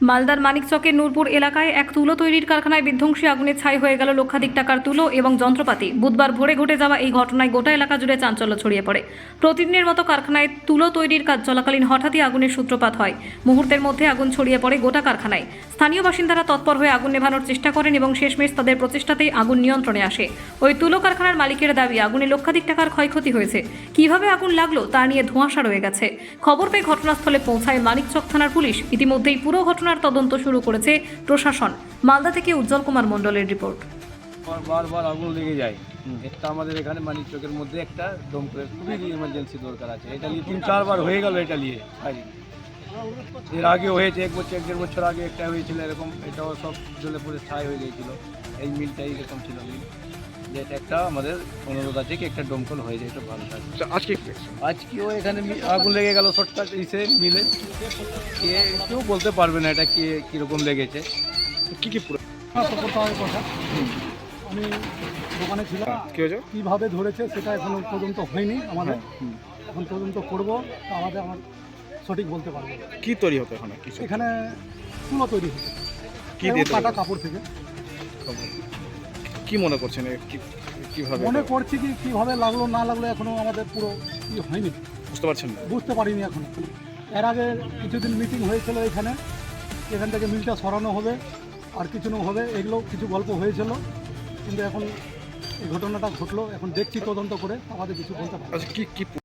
মালদার মানিকচকের নূরপুর এলাকায় এক তুলো তৈরির কারখানায় বিধ্বংসী আগুনে ছাই হয়ে গেল লক্ষাধিক টাকার তুলো এবং যন্ত্রপাতি। বুধবার ভোরে ঘটে যাওয়া এই ঘটনায় গোটা এলাকা জুড়ে চাঞ্চল্য ছড়িয়ে পড়ে। প্রতিদিনের মতো কারখানায় তুলো তৈরির কাজ চলাকালীন হঠাৎই আগুনের সূত্রপাত হয়। মুহূর্তের মধ্যে আগুন ছড়িয়ে পড়ে গোটা কারখানায়। স্থানীয় বাসিন্দারা তৎপর হয়ে আগুন নেভানোর চেষ্টা করেন এবং শেষমেশ তাদের প্রচেষ্টাতেই আগুন নিয়ন্ত্রণে আসে। ওই তুলো কারখানার মালিকের দাবি, আগুনে লক্ষাধিক টাকার ক্ষয়ক্ষতি হয়েছে। কীভাবে আগুন লাগল তা নিয়ে ধোঁয়াশা রয়ে গেছে। খবর পেয়ে ঘটনাস্থলে পৌঁছায় মানিকচক থানার পুলিশ। ইতিমধ্যেই পুরো ঘটনার তদন্ত শুরু করেছে প্রশাসন। মালদা থেকে উজ্জ্বল কুমার মণ্ডলের রিপোর্ট। বারবার আগুন লেগে যায়। একটা আমাদের এখানে মানিক চকের মধ্যে একটা দমকলের খুবই ইমার্জেন্সি দরকার আছে। এটা নিয়ে তিন চারবার হয়ে গেল এটা নিয়ে। এর আগে হয়েছে, এক বছর, এক দেড় বছর আগে একটা হয়েছিল এরকম। এটাও সব জ্বলে পড়ে ছাই হয়ে গিয়েছিল। এই মিলটাই এরকম ছিল মিল। যে এটা একটা আমাদের অনুরোধ আছে কি একটা দমকল হয়ে যায় তো ভালো থাকে আচ্ছা, আজকে? আজকেও এখানে আগুন লেগে গেল শর্টকাট ইসে মিলে। কে কেউ বলতে পারবে না এটা কে কীরকম লেগেছে। কি কি পুরো? আমি দোকানে ছিলাম। কি হয়েছে? কীভাবে ধরেছে সেটা এখনও পর্যন্ত হয়নি আমাদের। এখন পর্যন্ত করব আমাদের আমার সঠিক বলতে পারব না। কি তৈরি হতো এখানে? কিছু এখানে তুলো তৈরি হচ্ছে কি দিয়ে কাটা কাপড় থেকে। কি মনে করছেন? কীভাবে মনে করছি কি কীভাবে লাগল না লাগল এখনও আমাদের পুরো কি হয়নি। বুঝতে পারছেন না। বুঝতে পারিনি এখন। এর আগে কিছুদিন মিটিং হয়েছিল এখানে। এখান থেকে মিলটা সরানো হবে আর কিছু না হবে এগুলো কিছু গল্প হয়েছিল। কিন্তু এখন এই ঘটনাটা ঘটলো এখন দেখছি তদন্ত করে আমাদের কিছু বলতে পারি আচ্ছা কি কি